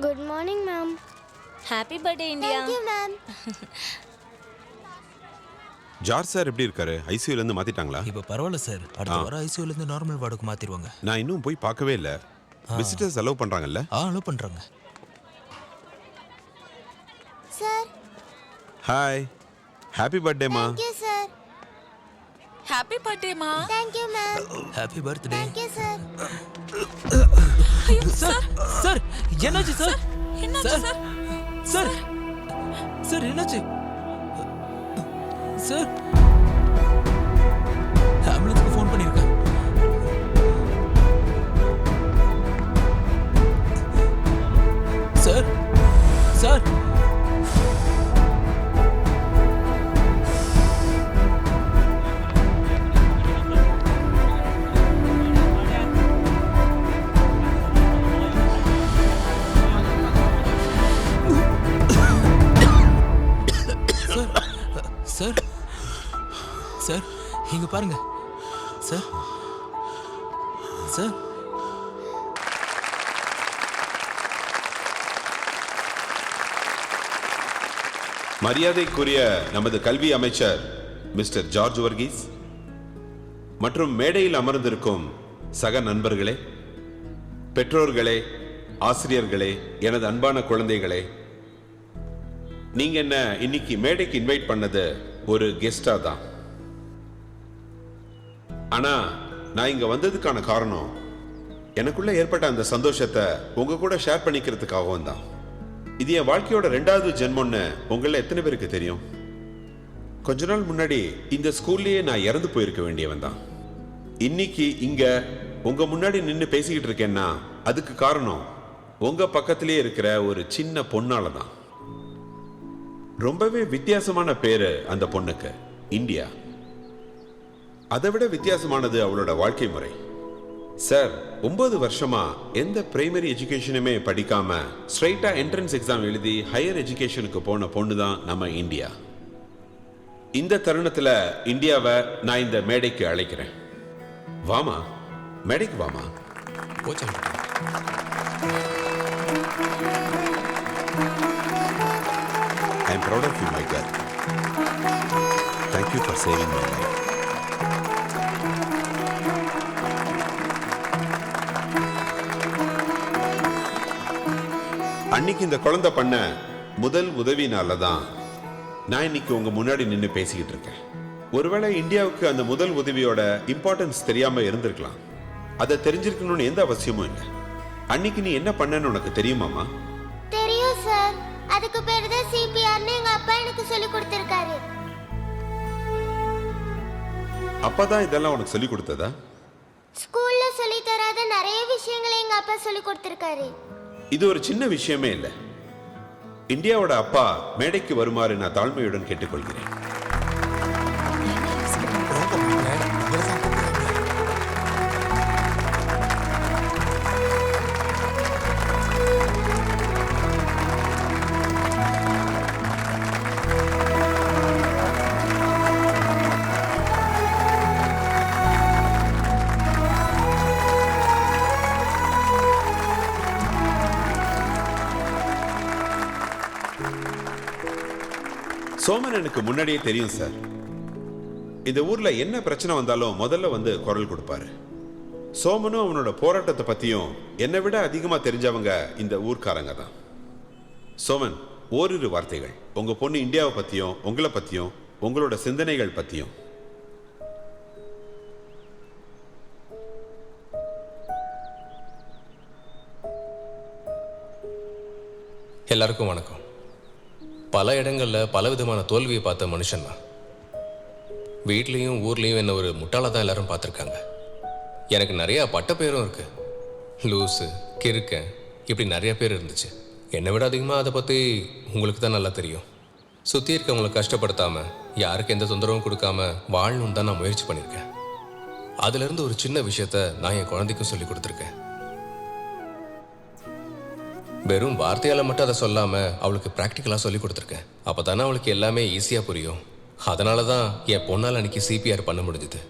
Good morning ma'am happy birthday India ma'am George sir எப்படி இருக்காரு? ஐசியூல இருந்து மாத்திட்டாங்களா? இப்போ பரவாயில்ல சார் அடுத்த வாரம் ஐசியூல இருந்து நார்மல் வார்டுக்கு மாத்திருவாங்க நான் இன்னும் போய் பார்க்கவே இல்லை. விசிட்டர்ஸ் அலோவ் பண்றாங்கல்ல? ஆ அலோ பண்றாங்க. சார் ஹாய் ஹாப்பி பர்த்டேமா thank you sir happy பர்த்டேமா thank you ma'am happy birthday thank you sir sir sir என்னாச்சு சார் என்னாச்சு சார் சார் சார் என்னாச்சு சார் ஆம்புலன்ஸ்க்கு சார்? சார் இங்க பாருங்க. சார். சார். மரியாதைக்குரிய நமது கல்வி அமைச்சர் மிஸ்டர் ஜார்ஜ் வர்கீஸ் மற்றும் மேடையில் அமர்ந்திருக்கும் சக நண்பர்களே பெற்றோர்களே ஆசிரியர்களே எனது அன்பான குழந்தைகளே நீங்க என்ன இன்னைக்கு மேடைக்கு இன்வைட் பண்ணது ஒரு கெஸ்டா தான். ஆனா நான் இங்க வந்ததுக்கான காரணம் எனக்குள்ள ஏற்பட்ட அந்த சந்தோஷத்தை உங்க கூட ஷேர் பண்ணிக்கிறதுக்காகவும் தான். இது என் வாழ்க்கையோட ரெண்டாவது ஜென்மம்னு உங்களில் எத்தனை பேருக்கு தெரியும்? கொஞ்ச நாள் முன்னாடி இந்த ஸ்கூல்லேயே நான் இறந்து போயிருக்க வேண்டியவன் தான். இன்னைக்கு இங்க உங்க முன்னாடி நின்று பேசிக்கிட்டு இருக்கேன்னா அதுக்கு காரணம் உங்க பக்கத்திலேயே இருக்கிற ஒரு சின்ன பொண்ணால தான். ரொம்பவே வித்தியாசமான பேரு அந்த பொண்ணுக்கு இந்தியா. அதை விட வித்தியாசமானது அவளோட வாழ்க்கை முறை. சார் ஒன்பது வருஷமா எந்த பிரைமரி எஜுகேஷனுமே படிக்காம ஸ்ட்ரைட்டா என்ட்ரன்ஸ் எக்ஸாம் எழுதி ஹையர் எஜுகேஷனுக்கு போன பொண்ணு தான் நம்ம இந்தியா. இந்த தருணத்துல இந்தியாவை நான் இந்த மேடைக்கு அழைக்கிறேன். வாமா? மேடைக்கு வாமா? போச்சு? I am proud of you my care thank you for saving my life அன்னைக்கு இந்த குழந்தை பண்ண முதல் உதவினால தான் நான் இன்னைக்கு உங்க முன்னாடி நின்று பேசிக்கிட்டு இருக்கேன். ஒருவேளை இந்தியாவுக்கு அந்த முதல் உதவியோட இம்பார்ட்டன்ஸ் தெரியாம இருந்திருக்கலாம். அதை தெரிஞ்சிருக்கணும்னு எந்த அவசியமும் இல்லை. அன்னைக்கு நீ என்ன பண்ணன்னு உனக்கு தெரியுமாமா பேர் தான் சிபிஆர்னு எங்க அப்பா எனக்கு சொல்லி கொடுத்திருக்காரு. அப்பதான் இதெல்லாம் உனக்கு சொல்லி கொடுத்ததா? ஸ்கூல்ல சொல்லி தராத நிறைய விஷயங்களை எங்க அப்பா சொல்லி கொடுத்திருக்காரு. இது ஒரு சின்ன விஷயமே இல்லை. இந்தியாவோட அப்பா மேடைக்கு வருமாறு நான் தாழ்மையுடன் கேட்டுக்கொள்கிறேன். சோமன் எனக்கு முன்னாடியே தெரியும் சார் இந்த ஊரில் என்ன பிரச்சனை வந்தாலும் முதல்ல வந்து குரல் கொடுப்பாரு. சோமனும் அவனோட போராட்டத்தை பற்றியும் என்னை விட அதிகமாக தெரிஞ்சவங்க இந்த ஊர்க்காரங்க தான். சோமன் ஓரிரு வார்த்தைகள். உங்கள் பொண்ணு இந்தியாவை பற்றியும் உங்களை பற்றியும் உங்களோட சிந்தனைகள் பற்றியும் எல்லாருக்கும் வணக்கம். பல இடங்களில் பல விதமான தோல்வியை பார்த்த மனுஷன் தான். வீட்லேயும் ஊர்லேயும் என்ன ஒரு முட்டாளாக தான் எல்லாரும் பார்த்துருக்காங்க. எனக்கு நிறையா பட்ட பேரும் இருக்கு. லூஸு கிறுக்கன் இப்படி நிறைய பேர் இருந்துச்சு. என்னை விட அதிகமாக அதை பற்றி உங்களுக்கு தான் நல்லா தெரியும். சுற்றி இருக்கவங்களை கஷ்டப்படுத்தாமல் யாருக்கு எந்த தொந்தரவும் கொடுக்காம வாழணும்னு தான் நான் முயற்சி பண்ணியிருக்கேன். அதுலேருந்து ஒரு சின்ன விஷயத்த நான் என் குழந்தைக்கும் சொல்லி கொடுத்துருக்கேன். வெறும் வார்த்தையால மட்டும் அதை சொல்லாம அவளுக்கு ப்ராக்டிக்கலாக சொல்லி கொடுத்துருக்கேன். அப்போ தானே அவளுக்கு எல்லாமே ஈஸியாக புரியும். அதனால தான் என் பொண்ணால் அன்னைக்கு சிபிஆர் பண்ண முடிஞ்சுது.